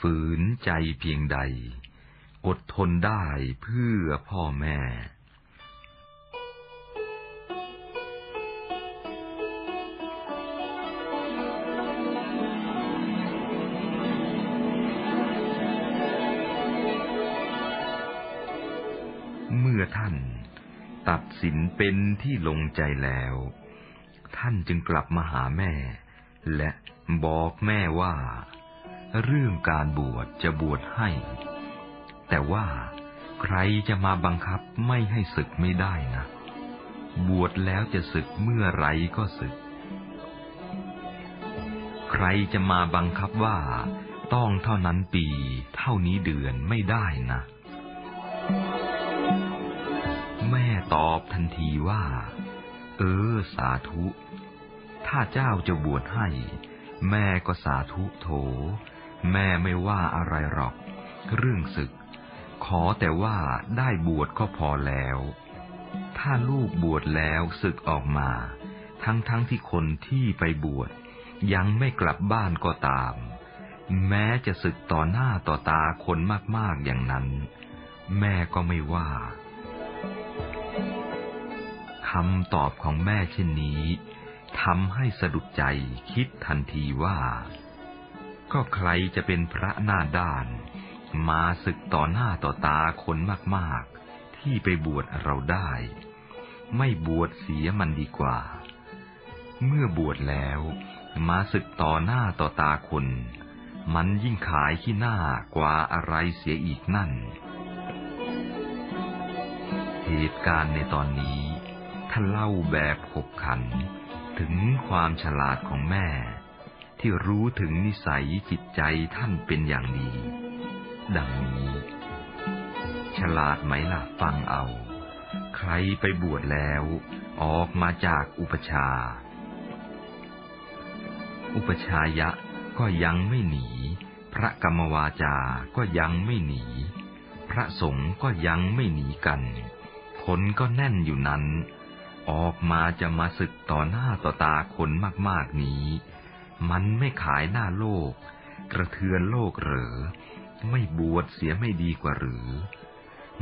ฝืนใจเพียงใด อดทนได้เพื่อพ่อแม่เมื่อท่านตัดสินเป็นที่ลงใจแล้ว ท่านจึงกลับมาหาแม่ และบอกแม่ว่า เรื่องการบวชจะบวชให้ แต่ว่าใครจะมาบังคับไม่ให้ศึกไม่ได้นะ บวชแล้วจะศึกเมื่อไรก็ศึก ใครจะมาบังคับว่าต้องเท่านั้นปี เท่านี้เดือนไม่ได้นะ แม่ตอบทันทีว่า เออ สาธุ ถ้าเจ้าจะบวชให้ แม่ก็สาธุโถ แม่ไม่ว่าอะไรหรอก เรื่องศึก ขอแต่ว่าได้บวชก็พอแล้ว ถ้าลูกบวชแล้วศึกออกมา ทั้งทั้งที่คนที่ไปบวชยังไม่กลับบ้านก็ตาม แม้จะศึกต่อหน้าต่อตาคนมากๆอย่างนั้น แม่ก็ไม่ว่าคำตอบของแม่เช่นนี้ทำให้สะดุดใจคิดทันทีว่า ก็ใครจะเป็นพระหน้าด้าน มาศึกต่อหน้าต่อตาคนมากๆ ที่ไปบวชเราได้ ไม่บวชเสียมันดีกว่า เมื่อบวชแล้ว มาศึกต่อหน้าต่อตาคน มันยิ่งขายขี้หน้ากว่าอะไรเสียอีกนั่น เหตุการณ์ในตอนนี้ท่านเล่าแบบขบขัน ถึงความฉลาดของแม่ ที่รู้ถึงนิสัยจิตใจท่านเป็นอย่างดี ดังนี้ ฉลาดไหมล่ะฟังเอา ใครไปบวชแล้ว ออกมาจากอุปชา อุปชายะก็ยังไม่หนี พระกรรมวาจาก็ยังไม่หนี พระสงฆ์ก็ยังไม่หนีกัน คนก็แน่นอยู่นั้น ออกมาจะมาศึกต่อหน้าต่อตาคนมากๆนี้ มันไม่ขายหน้าโลก กระเทือนโลกหรือ ไม่บวชเสียไม่ดีกว่าหรือ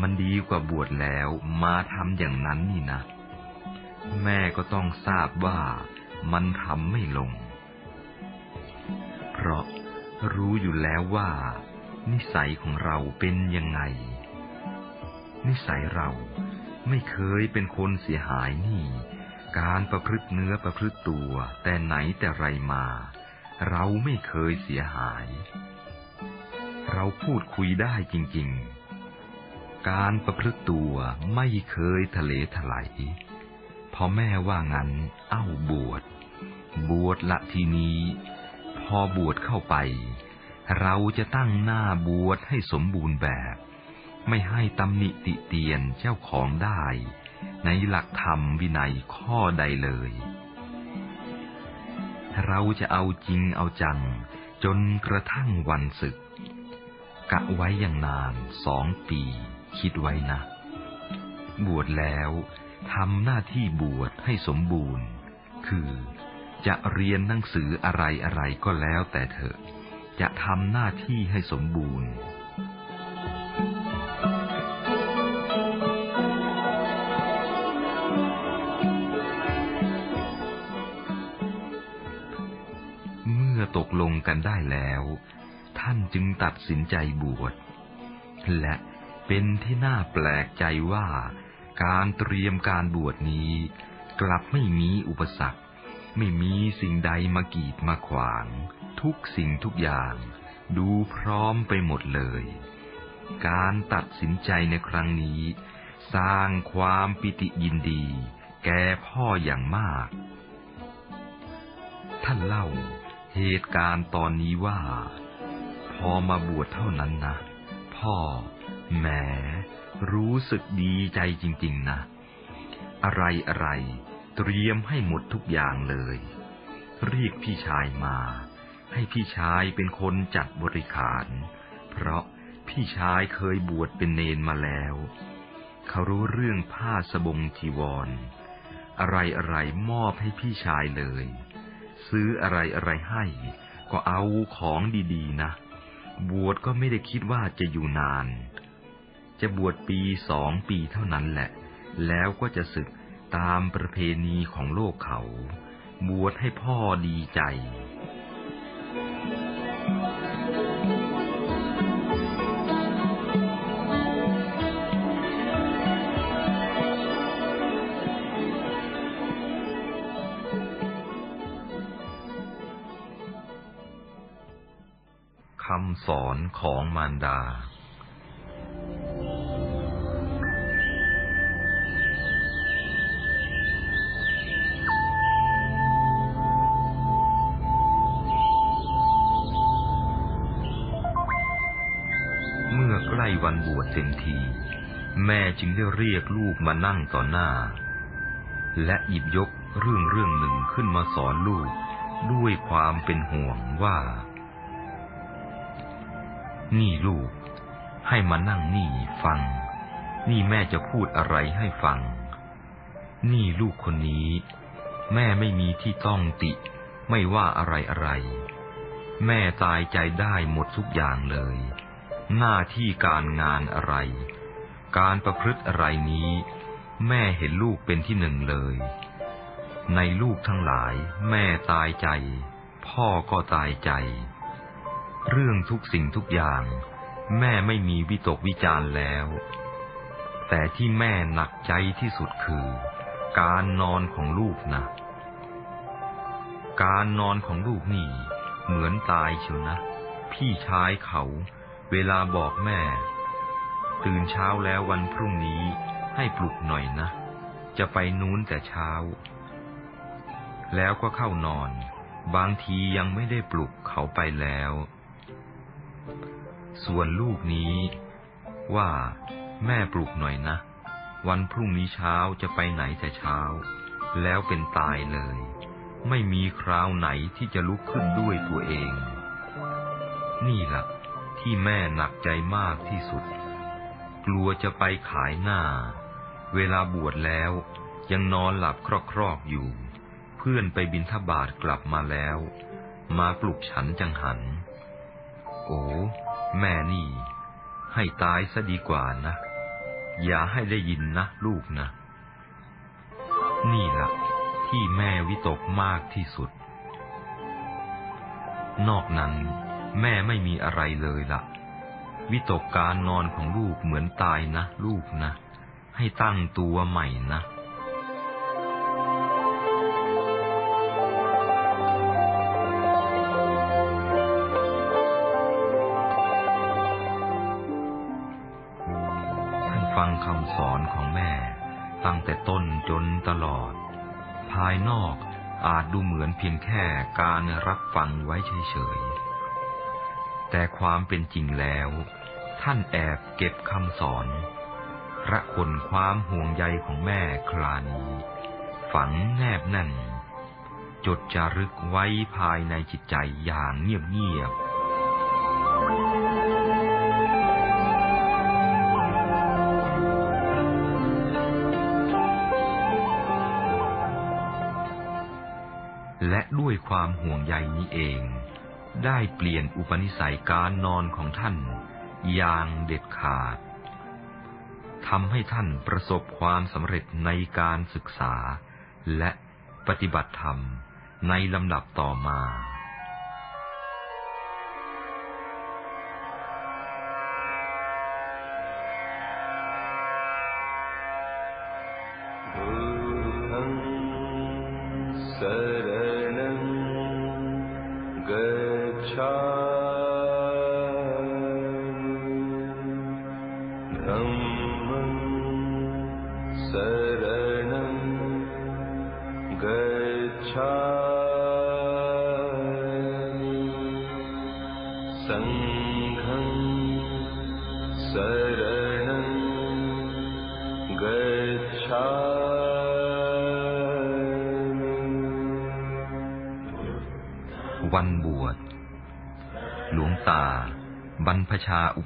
มันดีกว่าบวชแล้วมาทำอย่างนั้นนี่นะ แม่ก็ต้องทราบว่ามันทำไม่ลง เพราะรู้อยู่แล้วว่า นิสัยของเราเป็นยังไง นิสัยเราไม่เคยเป็นคนเสียหายนี่ การประพฤติเนื้อประพฤติตัวแต่ไหนแต่ไรมา เราไม่เคยเสียหาย เราพูดคุยได้จริง ๆ การประพฤติตัวไม่เคยทะเลถลายพอแม่ว่างั้น เอ้าบวช บวชละทีนี้ พอบวชเข้าไป เราจะตั้งหน้าบวชให้สมบูรณ์แบบ ไม่ให้ตำหนิติเตียนเจ้าของได้ ในหลักธรรมวินัยข้อใดเลย เราจะเอาจริงเอาจัง จนกระทั่งวันศึก กะไว้อย่างนานสองปี คิดไว้นะ บวชแล้วทำหน้าที่บวชให้สมบูรณ์ คือจะเรียนหนังสืออะไรอะไรก็แล้วแต่เถอะ จะทำหน้าที่ให้สมบูรณ์ ลงกันได้แล้ว ท่านจึงตัดสินใจบวช และเป็นที่น่าแปลกใจว่าการเตรียมการบวชนี้ กลับไม่มีอุปสรรค ไม่มีสิ่งใดมากีดมาขวาง ทุกสิ่งทุกอย่าง ดูพร้อมไปหมดเลย การตัดสินใจในครั้งนี้ สร้างความปิติยินดี แก่พ่ออย่างมาก ท่านเล่า เหตุการณ์ตอนนี้ว่า พอมาบวชเท่านั้นนะ พ่อแหมรู้สึกดีใจจริง ๆ นะ อะไรอะไรเตรียมให้หมดทุกอย่างเลย เรียกพี่ชายมา ให้พี่ชายเป็นคนจัดบริขาร เพราะพี่ชายเคยบวชเป็นเนนมาแล้ว เขารู้เรื่องผ้าสบงจีวร อะไรอะไรมอบให้พี่ชายเลย ซื้ออะไรอะไรให้ ก็เอาของดีๆนะ บวชก็ไม่ได้คิดว่าจะอยู่นาน จะบวชปีสองปีเท่านั้นแหละ แล้วก็จะศึกตามประเพณีของโลกเขา บวชให้พ่อดีใจ คำสอนของมารดา เมื่อใกล้วันบวชเต็มที แม่จึงได้เรียกลูกมานั่งต่อหน้า และหยิบยกเรื่องเรื่องหนึ่งขึ้นมาสอนลูกด้วยความเป็นห่วงว่า นี่ลูก ให้มานั่งนี่ฟัง นี่แม่จะพูดอะไรให้ฟัง นี่ลูกคนนี้ แม่ไม่มีที่ต้องติ ไม่ว่าอะไรอะไร แม่ตายใจได้หมดทุกอย่างเลย หน้าที่การงานอะไร การประพฤติอะไรนี้ แม่เห็นลูกเป็นที่หนึ่งเลย ในลูกทั้งหลาย แม่ตายใจ พ่อก็ตายใจ เรื่องทุกสิ่งทุกอย่าง แม่ไม่มีวิตกวิจารณ์แล้ว แต่ที่แม่หนักใจที่สุดคือ การนอนของลูกนะ การนอนของลูกนี่ เหมือนตายเชียวนะ พี่ชายเขา เวลาบอกแม่ ตื่นเช้าแล้ววันพรุ่งนี้ให้ปลุกหน่อยนะ จะไปนู้นแต่เช้า แล้วก็เข้านอน บางทียังไม่ได้ปลุกเขาไปแล้ว ส่วนลูกนี้ ว่าแม่ปลุกหน่อยนะ วันพรุ่งนี้เช้าจะไปไหนแต่เช้า แล้วเป็นตายเลย ไม่มีคราวไหนที่จะลุกขึ้นด้วยตัวเอง นี่ละ่ะ ที่แม่หนักใจมากที่สุด กลัวจะไปขายหน้า เวลาบวชแล้วยังนอนหลับครอกๆอยู่ เพื่อนไปบินทบาทกลับมาแล้ว มาปลุกฉันจังหัน โอ้ แม่นี่ ให้ตายซะดีกว่านะ อย่าให้ได้ยินนะลูกนะ นี่ละ่ะที่แม่วิตกมากที่สุด นอกนั้น แม่ไม่มีอะไรเลยละ่ะ วิตกการนอนของลูกเหมือนตายนะ ลูกนะ ให้ตั้งตัวใหม่นะ ฟังคำสอนของแม่ ตั้งแต่ต้นจนตลอด ภายนอกอาจดูเหมือนเพียงแค่การรับฟังไว้เฉยๆ แต่ความเป็นจริงแล้ว ท่านแอบเก็บคำสอนระคนความห่วงใยของแม่คลานี้ฝังแนบแน่น จดจารึกไว้ภายในจิตใจอย่างเงียบๆ ด้วยความห่วงใยนี้เอง ได้เปลี่ยนอุปนิสัยการนอนของท่านอย่างเด็ดขาดทำให้ท่านประสบความสำเร็จในการศึกษา และปฏิบัติธรรมในลำดับต่อมา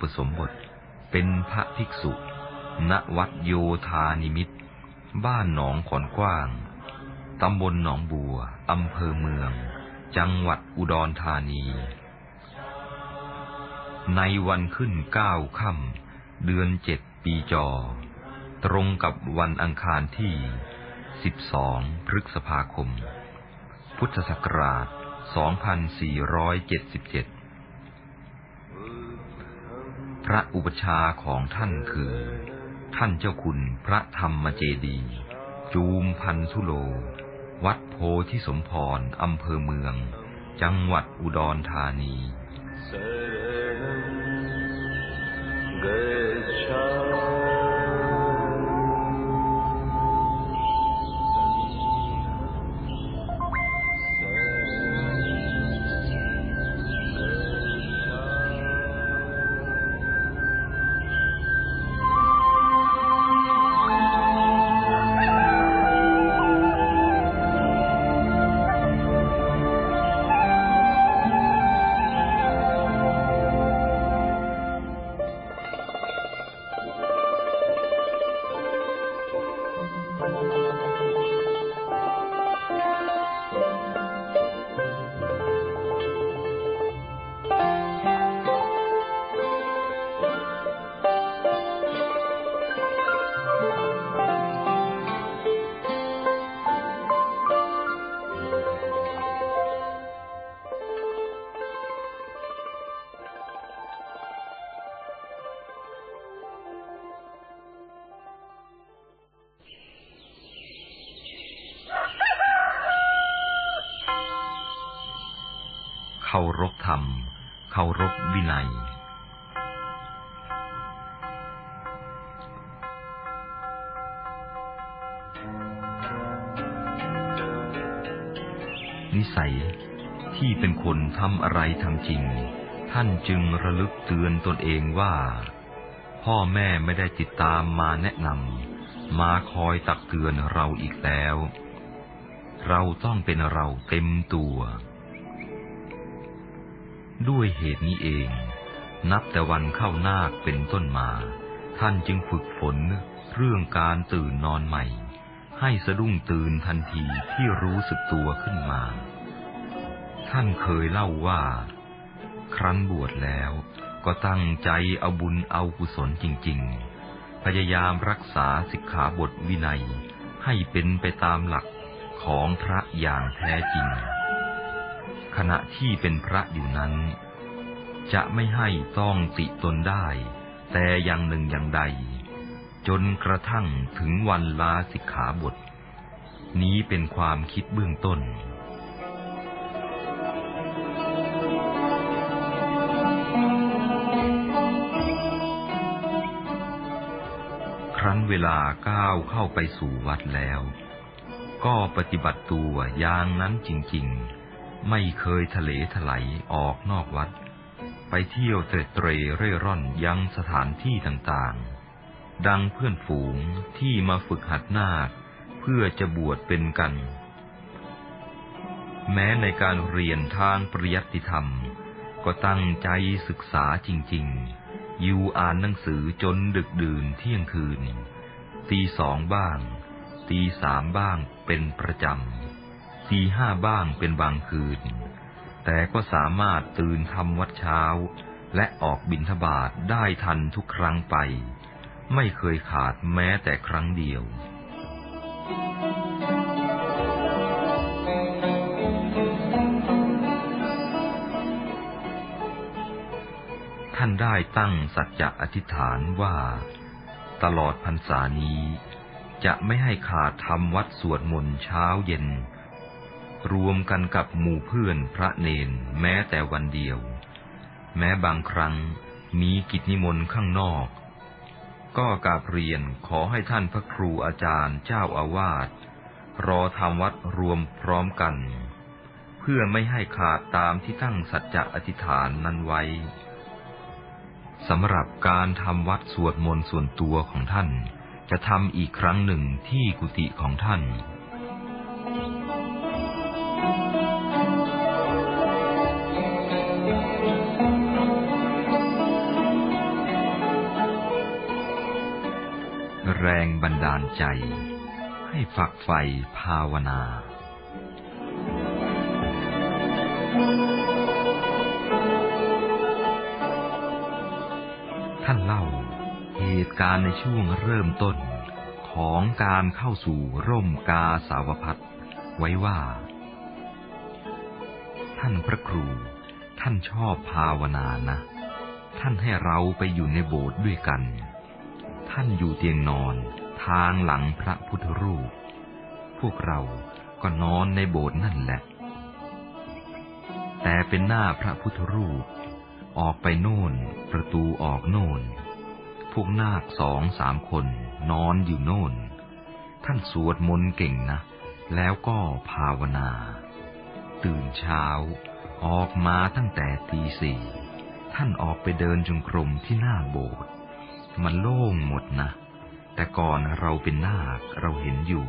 ปสมบท เป็นพระภิกษุ ณ วัดโยธานิมิต บ้านหนองขอนกว้าง ตำบลหนองบัว อำเภอเมือง จังหวัดอุดรธานี ในวันขึ้นเก้าค่ำเดือนเจ็ดปีจอ ตรงกับวันอังคารที่ 12 พฤษภาคม พุทธศักราช 2477 พระอุปชาของท่านคือ ท่านเจ้าคุณพระธรรมเจดี จูมพันธุโล วัดโพธิสมพรอำเภอเมือง จังหวัดอุดรธานีเารพธรรม เคารพวินัย นิสัยที่เป็นคนทำอะไรทำจริง ท่านจึงระลึกเตือนตนเองว่า พ่อแม่ไม่ได้ติดตามมาแนะนำมาคอยตักเตือนเราอีกแล้ว เราต้องเป็นเราเต็มตัว ด้วยเหตุนี้เอง นับแต่วันเข้านาคเป็นต้นมา ท่านจึงฝึกฝนเรื่องการตื่นนอนใหม่ ให้สะดุ้งตื่นทันทีที่รู้สึกตัวขึ้นมา ท่านเคยเล่าว่า ครั้นบวชแล้วก็ตั้งใจเอาบุญเอากุศลจริง ๆ พยายามรักษาสิกขาบทวินัยให้เป็นไปตามหลักของพระอย่างแท้จริง ขณะที่เป็นพระอยู่นั้น จะไม่ให้ต้องติตนได้ แต่อย่างหนึ่งอย่างใด จนกระทั่งถึงวันลาสิกขาบท นี้เป็นความคิดเบื้องต้นครั้นเวลาก้าวเข้าไปสู่วัดแล้ว ก็ปฏิบัติตัวอย่างนั้นจริง ๆ ไม่เคยทะเลถลายออกนอกวัด ไปเที่ยวเตร็เตรเร่ร่อนยังสถานที่ต่างๆ ดังเพื่อนฝูงที่มาฝึกหัดนาคเพื่อจะบวชเป็นกัน แม้ในการเรียนทางปริยัติธรรม ก็ตั้งใจศึกษาจริงๆ อยู่อ่านหนังสือจนดึกดื่นเที่ยงคืน ตีสองบ้าง ตีสามบ้างเป็นประจำ ตีห้าบ้างเป็นบางคืน แต่ก็สามารถตื่นทำวัดเช้า และออกบิณฑบาตได้ทันทุกครั้งไป ไม่เคยขาดแม้แต่ครั้งเดียวท่านได้ตั้งสัจจะอธิษฐานว่า ตลอดพรรษานี้ จะไม่ให้ขาดทำวัดสวดมนต์เช้าเย็น รวมกันกับหมู่เพื่อนพระเนนแม้แต่วันเดียว แม้บางครั้งมีกิจนิมนต์ข้างนอก ก็กราบเรียนขอให้ท่านพระครูอาจารย์เจ้าอาวาสรอทำวัดรวมพร้อมกัน เพื่อไม่ให้ขาดตามที่ตั้งสัจจะอธิษฐานนั้นไว้สำหรับการทำวัดสวดมนต์ส่วนตัวของท่าน จะทำอีกครั้งหนึ่งที่กุฏิของท่าน แรงบันดาลใจ ให้ฝักใฝ่ภาวนา ท่านเล่าเหตุการณ์ในช่วงเริ่มต้นของการเข้าสู่ร่มกาสาวพัดไว้ว่า ท่านพระครู ท่านชอบภาวนานะ ท่านให้เราไปอยู่ในโบสถ์ด้วยกัน ท่านอยู่เตียงนอน ทางหลังพระพุทธรูป พวกเราก็นอนในโบสถ์นั่นแหละ แต่เป็นหน้าพระพุทธรูป ออกไปโน่น ประตูออกโน่น พวกนาคสองสามคนนอนอยู่โน่น ท่านสวดมนต์เก่งนะ แล้วก็ภาวนา ตื่นเช้า ออกมาตั้งแต่ตีสี่ ท่านออกไปเดินจงกรมที่หน้าโบสถ์ มันโล่งหมดนะ แต่ก่อนเราเป็นนาคเราเห็นอยู่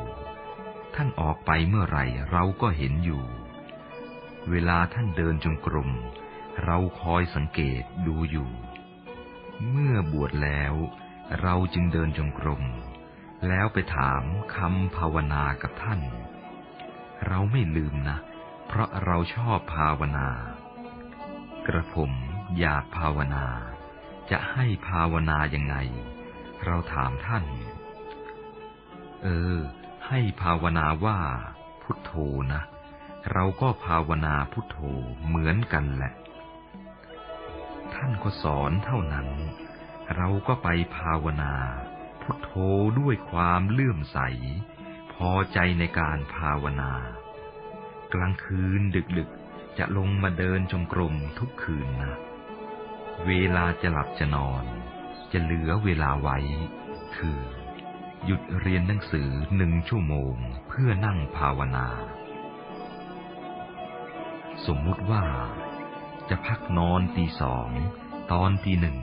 ท่านออกไปเมื่อไหร่เราก็เห็นอยู่ เวลาท่านเดินจงกรม เราคอยสังเกตดูอยู่ เมื่อบวชแล้วเราจึงเดินจงกรม แล้วไปถามคำภาวนากับท่าน เราไม่ลืมนะ เพราะเราชอบภาวนา กระผมอยากภาวนา จะให้ภาวนายังไง เราถามท่าน เออ ให้ภาวนาว่า พุทโธนะ เราก็ภาวนาพุทโธเหมือนกันแหละ ท่านก็สอนเท่านั้น เราก็ไปภาวนา พุทโธด้วยความเลื่อมใส พอใจในการภาวนา กลางคืนดึกๆจะลงมาเดินจงกรมทุกคืนนะ เวลาจะหลับจะนอน จะเหลือเวลาไว้ คือ หยุดเรียนหนังสือหนึ่งชั่วโมงเพื่อนั่งภาวนา สมมุติว่า จะพักนอนตีสอง ตอนตีหนึ่ง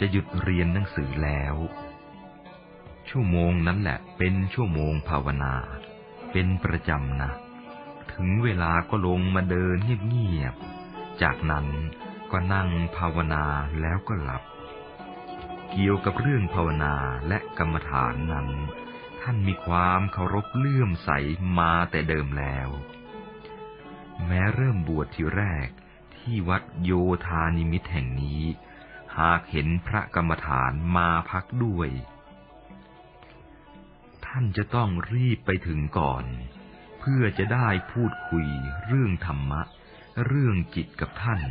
จะหยุดเรียนหนังสือแล้ว ชั่วโมงนั้นแหละเป็นชั่วโมงภาวนา เป็นประจำนะ ถึงเวลาก็ลงมาเดินเงียบๆจากนั้น ก็นั่งภาวนาแล้วก็หลับ เกี่ยวกับเรื่องภาวนาและกรรมฐานนั้น ท่านมีความเคารพเลื่อมใสมาแต่เดิมแล้ว แม้เริ่มบวชทีแรกที่วัดโยธานิมิตแห่งนี้ หากเห็นพระกรรมฐานมาพักด้วย ท่านจะต้องรีบไปถึงก่อน เพื่อจะได้พูดคุยเรื่องธรรมะ เรื่องจิตกับท่าน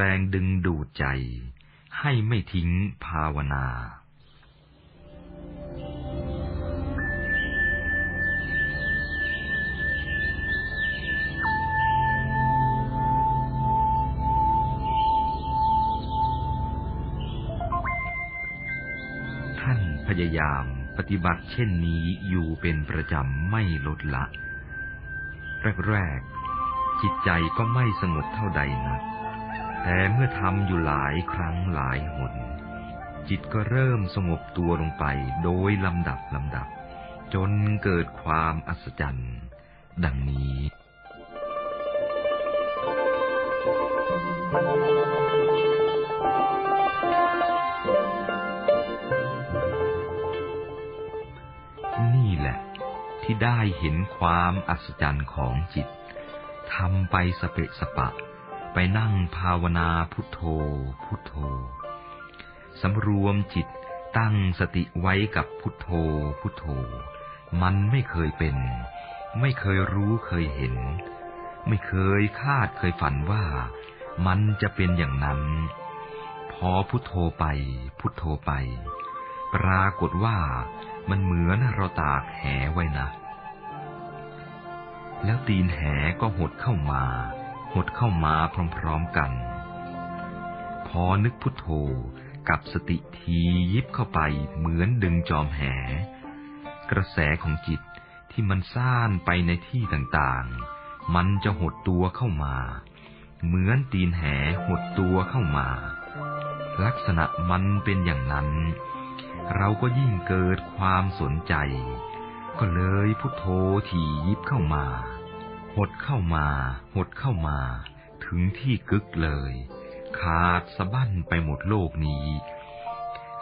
แรงดึงดูดใจ ให้ไม่ทิ้งภาวนา ท่านพยายามปฏิบัติเช่นนี้อยู่เป็นประจำไม่ลดละ แรกๆจิตใจก็ไม่สงบเท่าใดนัก แต่เมื่อทำอยู่หลายครั้งหลายหน จิตก็เริ่มสงบตัวลงไปโดยลำดับลำดับ จนเกิดความอัศจรรย์ ดังนี้นี่แหละที่ได้เห็นความอัศจรรย์ของจิตทำไปสเปะสปะ ไปนั่งภาวนาพุทโธ พุทโธ สำรวมจิตตั้งสติไว้กับพุทโธ พุทโธ มันไม่เคยเป็น ไม่เคยรู้เคยเห็น ไม่เคยคาดเคยฝันว่า มันจะเป็นอย่างนั้น พอพุทโธไป พุทโธไป ปรากฏว่ามันเหมือนเราตากแหไว้นะ แล้วตีนแหก็หดเข้ามา หดเข้ามาพร้อมๆกัน พอนึกพุทโธกับสติทียิบเข้าไปเหมือนดึงจอมแห กระแสของจิตที่มันซ่านไปในที่ต่างๆ มันจะหดตัวเข้ามา เหมือนตีนแหหดตัวเข้ามา ลักษณะมันเป็นอย่างนั้น เราก็ยิ่งเกิดความสนใจ ก็เลยพุทโธถี่ยิบเข้ามา หดเข้ามา หดเข้ามา ถึงที่กึกเลย ขาดสะบั้นไปหมดโลกนี้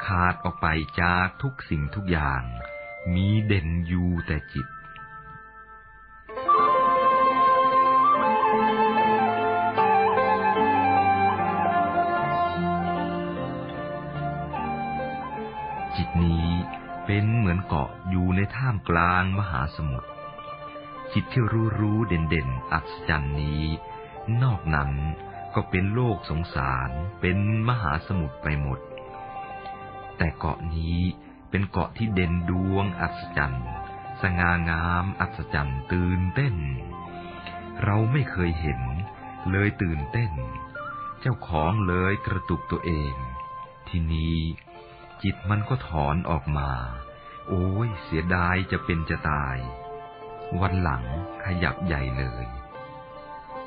ขาดออกไปจากทุกสิ่งทุกอย่าง มีเด่นอยู่แต่จิตจิตนี้เป็นเหมือนเกาะอยู่ในท่ามกลางมหาสมุทร จิตที่รู้รู้เด่นเด่นอัศจรรย์นี้ นอกนั้นก็เป็นโลกสงสารเป็นมหาสมุทรไปหมด แต่เกาะนี้เป็นเกาะที่เด่นดวงอัศจรรย์ สง่างามอัศจรรย์ตื่นเต้น เราไม่เคยเห็นเลยตื่นเต้น เจ้าของเลยกระตุกตัวเอง ทีนี้จิตมันก็ถอนออกมา โอ้ยเสียดายจะเป็นจะตาย วันหลังขยับใหญ่เลย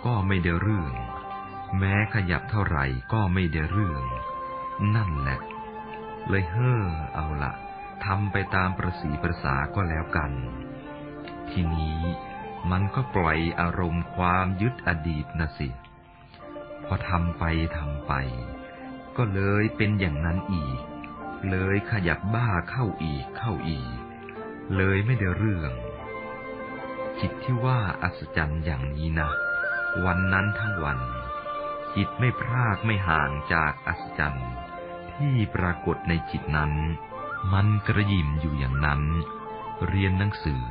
ก็ไม่ได้เรื่อง แม้ขยับเท่าไหร่ก็ไม่ได้เรื่อง นั่นแหละ เลยเฮ่อเอาละทำไปตามประสีประสาก็แล้วกัน ทีนี้มันก็ปล่อยอารมณ์ความยึดอดีตนะสิ พอทำไปทำไป ก็เลยเป็นอย่างนั้นอีก เลยขยับบ้าเข้าอีกเข้าอีก เลยไม่ได้เรื่อง จิตที่ว่าอัศจรรย์อย่างนี้นะ วันนั้นทั้งวัน จิตไม่พรากไม่ห่างจากอัศจรรย์ ที่ปรากฏในจิตนั้น มันกระยิมอยู่อย่างนั้น เรียนหนังสือ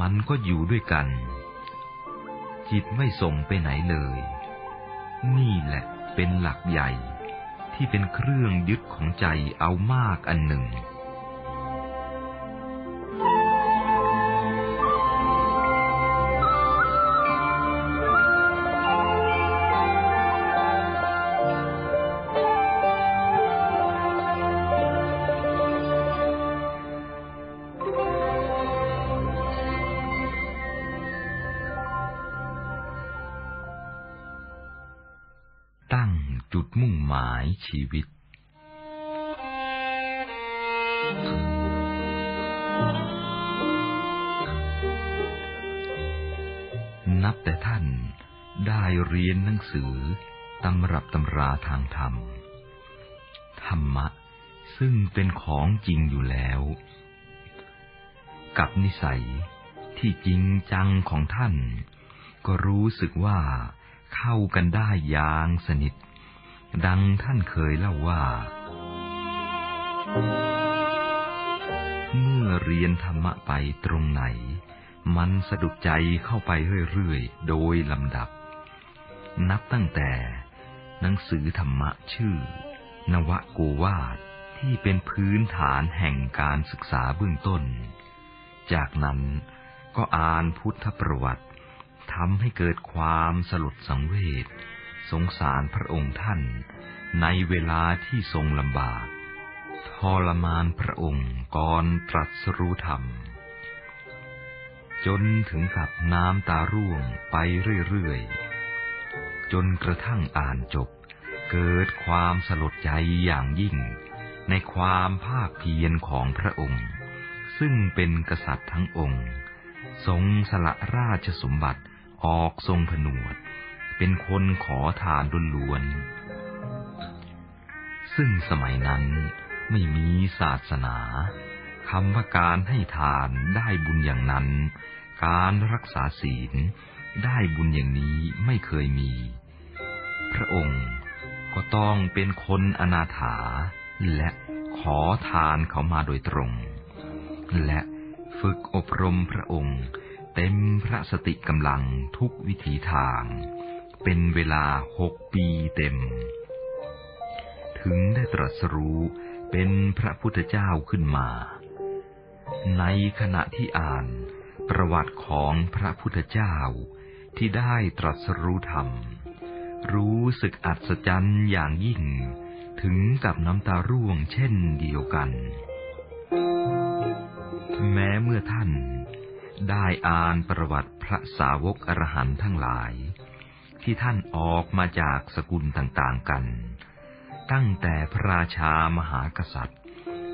มันก็อยู่ด้วยกัน จิตไม่ส่งไปไหนเลย นี่แหละเป็นหลักใหญ่ที่เป็นเครื่องยึดของใจเอามากอันหนึ่ง สือตำรับตำราทางธรรม ธรรมะซึ่งเป็นของจริงอยู่แล้ว กับนิสัยที่จริงจังของท่าน ก็รู้สึกว่าเข้ากันได้อย่างสนิท ดังท่านเคยเล่าว่า เมื่อเรียนธรรมะไปตรงไหน มันสะดุดใจเข้าไปเรื่อยๆ โดยลำดับ นับตั้งแต่ หนังสือธรรมะชื่อ นวโกวาทที่เป็นพื้นฐานแห่งการศึกษาเบื้องต้น จากนั้นก็อ่านพุทธประวัติทำให้เกิดความสลดสังเวชสงสารพระองค์ท่าน ในเวลาที่ทรงลำบากทรมานพระองค์ก่อนตรัสรู้ธรรม จนถึงกับน้ำตาร่วงไปเรื่อยๆ จนกระทั่งอ่านจบ เกิดความสลดใจอย่างยิ่ง ในความภาคเพียรของพระองค์ ซึ่งเป็นกษัตริย์ทั้งองค์ ทรงสละราชสมบัติออกทรงผนวด เป็นคนขอทานล้วนๆซึ่งสมัยนั้นไม่มีศาสนาคำว่าการให้ทานได้บุญอย่างนั้น การรักษาศีลได้บุญอย่างนี้ไม่เคยมี พระองค์ ก็ต้องเป็นคนอนาถา และขอทานเขามาโดยตรง และฝึกอบรมพระองค์ เต็มพระสติกำลังทุกวิถีทาง เป็นเวลาหกปีเต็ม ถึงได้ตรัสรู้เป็นพระพุทธเจ้าขึ้นมา ในขณะที่อ่านประวัติของพระพุทธเจ้าที่ได้ตรัสรู้ธรรม รู้สึกอัศจรรย์อย่างยิ่ง ถึงกับน้ำตาร่วงเช่นเดียวกัน แม้เมื่อท่านได้อ่านประวัติพระสาวกอรหันต์ทั้งหลาย ที่ท่านออกมาจากสกุลต่างๆกัน ตั้งแต่พระราชามหากษัตริย์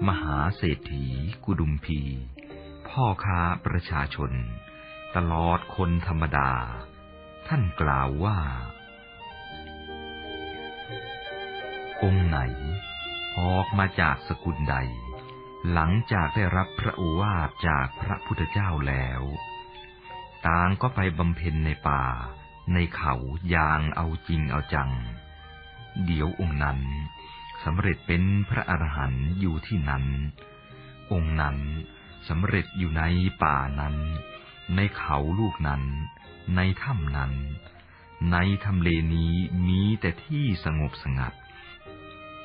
มหาเศรษฐี กุดุมพี พ่อค้าประชาชน ตลอดคนธรรมดา ท่านกล่าวว่า องค์ไหน ออกมาจากสกุลใด หลังจากได้รับพระโอวาทจากพระพุทธเจ้าแล้ว ต่างก็ไปบำเพ็ญในป่า ในเขาอย่างเอาจริงเอาจัง เดี๋ยวองค์นั้นสำเร็จเป็นพระอรหันต์อยู่ที่นั้น องค์นั้นสำเร็จอยู่ในป่านั้น ในเขาลูกนั้น ในถ้ำนั้น ในทำเลนี้มีแต่ที่สงบสงัด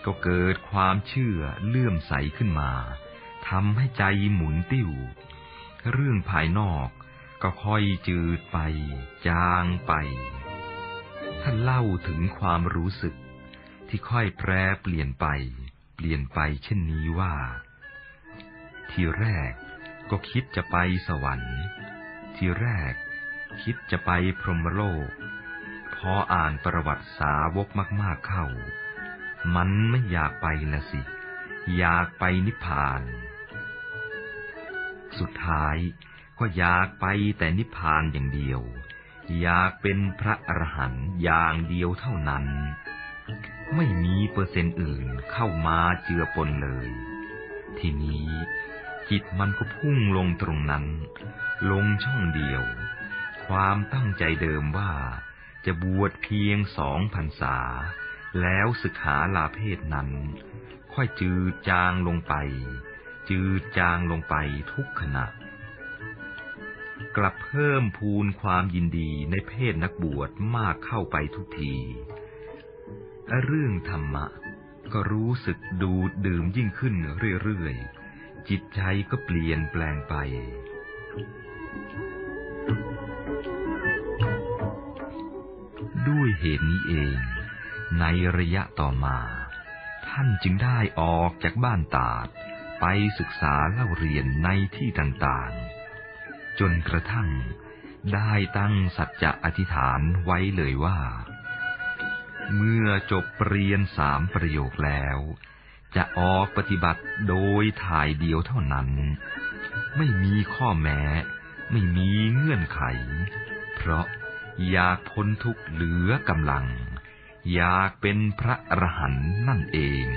ก็เกิดความเชื่อเลื่อมใสขึ้นมาทำให้ใจหมุนติ้ว เรื่องภายนอกก็ค่อยจืดไป จางไป ท่านเล่าถึงความรู้สึก ที่ค่อยแปรเปลี่ยนไป เปลี่ยนไปเช่นนี้ว่า ทีแรกก็คิดจะไปสวรรค์ ทีแรกคิดจะไปพรหมโลก พออ่านประวัติสาวกมาก ๆเข้า มันไม่อยากไปละสิ อยากไปนิพพาน สุดท้ายก็อยากไปแต่นิพพานอย่างเดียว อยากเป็นพระอรหันต์อย่างเดียวเท่านั้น ไม่มีเปอร์เซ็นต์อื่นเข้ามาเจือปนเลย ทีนี้จิตมันก็พุ่งลงตรงนั้น ลงช่องเดียว ความตั้งใจเดิมว่าจะบวชเพียงสองพรรษา แล้วศึกษาลาเพศนั้น ค่อยจืดจางลงไป จืดจางลงไปทุกขณะ กลับเพิ่มพูนความยินดีในเพศนักบวชมากเข้าไปทุกที เรื่องธรรมะ ก็รู้สึกดูดดื่มยิ่งขึ้นเรื่อยๆ จิตใจก็เปลี่ยนแปลงไปด้วยเหตุนี้เอง ในระยะต่อมา ท่านจึงได้ออกจากบ้านตาด ไปศึกษาเล่าเรียนในที่ต่างๆ จนกระทั่งได้ตั้งสัจจะอธิษฐานไว้เลยว่า เมื่อจบเรียนสามประโยคแล้ว จะออกปฏิบัติโดยถ่ายเดียวเท่านั้น ไม่มีข้อแม้ ไม่มีเงื่อนไข เพราะอยากพ้นทุกข์เหลือกำลัง อยากเป็นพระอรหันต์นั่นเอง